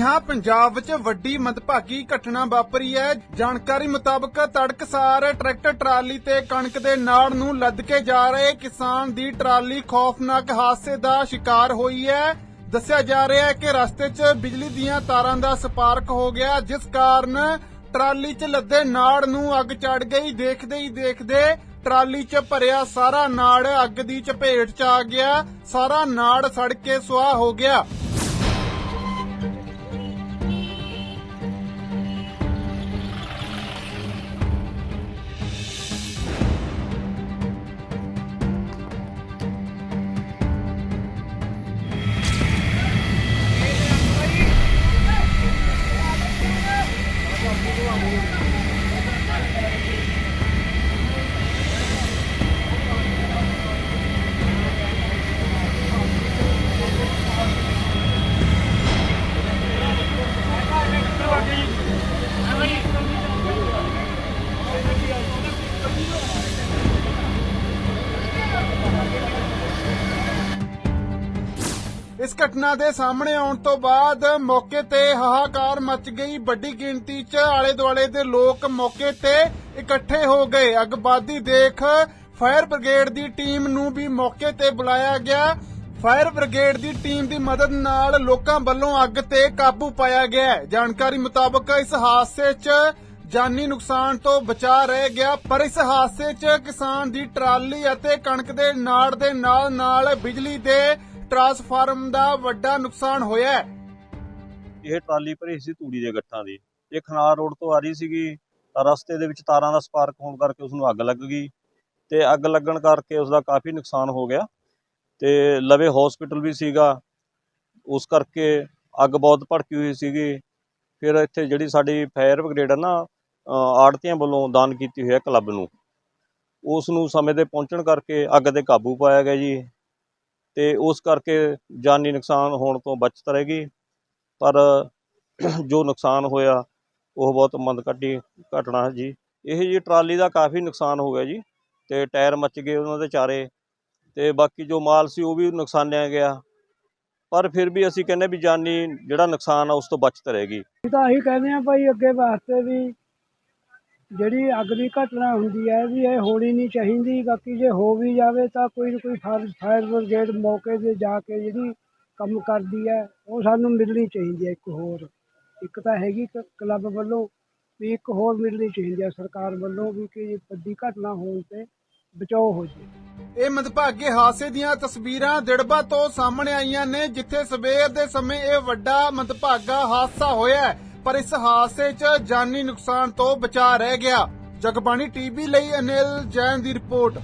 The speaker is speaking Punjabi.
ਹਾਂ, ਪੰਜਾਬ ਵਿੱਚ ਵੱਡੀ ਮੰਦਭਾਗੀ ਘਟਨਾ ਵਾਪਰੀ ਹੈ। ਜਾਣਕਾਰੀ ਮੁਤਾਬਕ ਤੜਕਸਾਰ ਟਰੈਕਟਰ ਟਰਾਲੀ ਤੇ ਕਣਕ ਦੇ ਨਾੜ ਨੂੰ ਲੱਦ ਕੇ ਜਾ ਰਹੇ ਕਿਸਾਨ ਦੀ ਟਰਾਲੀ ਖੌਫਨਾਕ ਹਾਦਸੇ ਦਾ ਸ਼ਿਕਾਰ ਹੋਈ ਹੈ। ਦੱਸਿਆ ਜਾ ਰਿਹਾ ਹੈ ਕਿ ਰਸਤੇ 'ਚ ਬਿਜਲੀ ਦੀਆਂ ਤਾਰਾਂ ਦਾ ਸਪਾਰਕ ਹੋ ਗਿਆ, ਜਿਸ ਕਾਰਨ ਟਰਾਲੀ 'ਚ ਲੱਦੇ ਨਾੜ ਨੂੰ ਅੱਗ ਚੜ ਗਈ। ਦੇਖਦੇ ਹੀ ਦੇਖਦੇ ਟਰਾਲੀ 'ਚ ਭਰਿਆ ਸਾਰਾ ਨਾੜ ਅੱਗ ਦੀ ਚਪੇਟ 'ਚ ਆ ਗਿਆ। ਸਾਰਾ ਨਾੜ ਸੜ ਕੇ ਸੁਆਹ ਹੋ ਗਿਆ। ਇਸ ਘਟਨਾ ਦੇ ਸਾਹਮਣੇ ਆਉਣ ਤੋਂ ਬਾਅਦ ਮੌਕੇ ਤੇ ਹਾਹਾਕਾਰ ਮਚ ਗਈ। ਵੱਡੀ ਗਿਣਤੀ 'ਚ ਆਲੇ ਦੁਆਲੇ ਦੇ ਲੋਕ ਮੌਕੇ ਤੇ ਇਕੱਠੇ ਹੋ ਗਏ। ਅਗਬਾਦੀ ਦੇਖ ਫਾਇਰ ਬ੍ਰਿਗੇਡ ਦੀ ਟੀਮ ਨੂੰ ਵੀ ਮੌਕੇ ਤੇ ਬੁਲਾਇਆ ਗਿਆ। ਫਾਇਰ ਬ੍ਰਿਗੇਡ ਦੀ ਟੀਮ ਦੀ ਮਦਦ ਨਾਲ ਲੋਕਾਂ ਵੱਲੋਂ ਅੱਗ ਤੇ ਕਾਬੂ ਪਾਇਆ ਗਿਆ ਜਾਣਕਾਰੀ ਮੁਤਾਬਕ ਇਸ ਹਾਦਸੇ 'ਚ ਜਾਨੀ ਨੁਕਸਾਨ ਤੋਂ ਬਚਾ ਰਹਿ ਗਿਆ, ਪਰ ਇਸ ਹਾਦਸੇ 'ਚ ਕਿਸਾਨ ਦੀ ਟਰਾਲੀ ਅਤੇ ਕਣਕ ਦੇ ਨਾੜ ਦੇ ਨਾਲ ਨਾਲ ਬਿਜਲੀ ਦੇ ਟਰਾਂਸਫਾਰਮ ਦਾ ਵੱਡਾ ਨੁਕਸਾਨ ਹੋਇਆ ਹੈ। ਇਹ ਟਰਾਲੀ ਭਰੀ ਸੀ ਤੂੜੀ ਦੇ ਗੱਠਾਂ ਦੀ। ਇਹ ਖਨਾਰ ਰੋਡ ਤੋਂ ਆ ਰਹੀ ਸੀਗੀ। ਤਾਂ ਰਸਤੇ ਦੇ ਵਿੱਚ ਤਾਰਾਂ ਦਾ ਸਪਾਰਕ ਹੋਣ ਕਰਕੇ ਉਸ ਨੂੰ ਅੱਗ ਲੱਗ ਗਈ ਤੇ ਅੱਗ ਲੱਗਣ ਕਰਕੇ ਉਸ ਦਾ ਕਾਫੀ ਨੁਕਸਾਨ ਹੋ ਗਿਆ ਤੇ ਲਵੇ ਹਸਪੀਟਲ ਵੀ ਸੀਗਾ। ਉਸ ਕਰਕੇ ਅੱਗ ਬਹੁਤ ਭੜਕੀ ਹੋਈ ਸੀਗੀ। ਫਿਰ ਇੱਥੇ ਜਿਹੜੀ ਸਾਡੀ ਫਾਇਰ ਬ੍ਰਿਗੇਡ ਹੈ ਨਾ ਆੜਤੀਆਂ ਵੱਲੋਂ ਦਾਨ ਕੀਤੀ ਹੋਈ ਹੈ ਕਲੱਬ ਨੂੰ। ਉਸ ਨੂੰ ਸਮੇਂ ਤੇ ਪਹੁੰਚਣ ਕਰਕੇ ਅੱਗ ਤੇ ਕਾਬੂ ਪਾਇਆ ਗਿਆ ਜੀ। ਤੇ ਉਸ ਕਰਕੇ ਜਾਨੀ ਨੁਕਸਾਨ ਹੋਣ ਤੋਂ ਬਚਤ ਰਹੇਗੀ। ਪਰ ਜੋ ਨੁਕਸਾਨ ਹੋਇਆ, ਉਹ ਬਹੁਤ ਮੰਦਕਾਟੀ ਘਟਨਾ ਹੈ ਜੀ। ਇਹ ਜੀ ਟਰਾਲੀ ਦਾ ਕਾਫੀ ਨੁਕਸਾਨ ਹੋ ਗਿਆ ਜੀ ਤੇ ਟਾਇਰ ਮੱਚ ਗਏ ਉਹਨਾਂ ਦੇ ਚਾਰੇ ਤੇ ਬਾਕੀ ਜੋ ਮਾਲ ਸੀ ਉਹ ਵੀ ਨੁਕਸਾਨਿਆ ਗਿਆ। ਪਰ ਫਿਰ ਵੀ ਅਸੀਂ ਕਹਿੰਦੇ ਵੀ ਜਾਨੀ ਜਿਹੜਾ ਨੁਕਸਾਨ ਆ ਉਸ ਤੋਂ ਬਚਤ ਰਹੇਗੀ। ਤਾਂ ਅਸੀਂ ਕਹਿੰਦੇ ਆ ਭਾਈ ਅੱਗੇ ਵਾਸਤੇ ਵੀ ਜਿਹੜੀ ਅੱਗ ਦੀ ਘਟਨਾ ਹੁੰਦੀ ਹੈ ਵੀ ਇਹ ਹੋਣੀ ਨਹੀਂ ਚਾਹੀਦੀ, ਬਾਕੀ ਜੇ ਹੋ ਵੀ ਜਾਵੇ ਤਾਂ ਕੋਈ ਨਾ ਕੋਈ ਫਾਇਰ ਫਾਇਰ ਬ੍ਰਿਗੇਡ ਮੌਕੇ 'ਤੇ ਜਾ ਕੇ ਜਿਹੜੀ ਕੰਮ ਕਰਦੀ ਹੈ, ਉਹ ਸਾਨੂੰ ਮਿਲਣੀ ਚਾਹੀਦੀ ਹੈ ਇੱਕ ਹੋਰ। ਇੱਕ ਤਾਂ ਹੈਗੀ ਕ- ਕਲੱਬ ਵੱਲੋਂ ਵੀ ਇੱਕ ਹੋਰ ਮਿਲਣੀ ਚਾਹੀਦੀ ਹੈ ਸਰਕਾਰ ਵੱਲੋਂ ਵੀ ਕਿ ਵੱਡੀ ਘਟਨਾ ਹੋਣ ਤੇ ਬਚਾਓ ਹੋ ਜੇ। ਇਹ ਮੰਦਭਾਗੇ ਹਾਦਸੇ ਦੀਆਂ ਤਸਵੀਰਾਂ ਦਿੜਬਾ ਤੋਂ ਸਾਹਮਣੇ ਆਈਆਂ ਨੇ, ਜਿੱਥੇ ਸਵੇਰ ਦੇ ਸਮੇਂ ਇਹ ਵੱਡਾ ਮੰਦਭਾਗਾ ਹਾਦਸਾ ਹੋਇਆ ਪਰ ਇਸ ਹਾਦਸੇ 'ਚ ਜਾਨੀ ਨੁਕਸਾਨ ਤੋਂ ਬਚਾ ਰਹਿ ਗਿਆ। ਜਗਬਾਣੀ ਟੀਵੀ ਲਈ ਅਨਿਲ ਜੈਨ ਦੀ ਰਿਪੋਰਟ।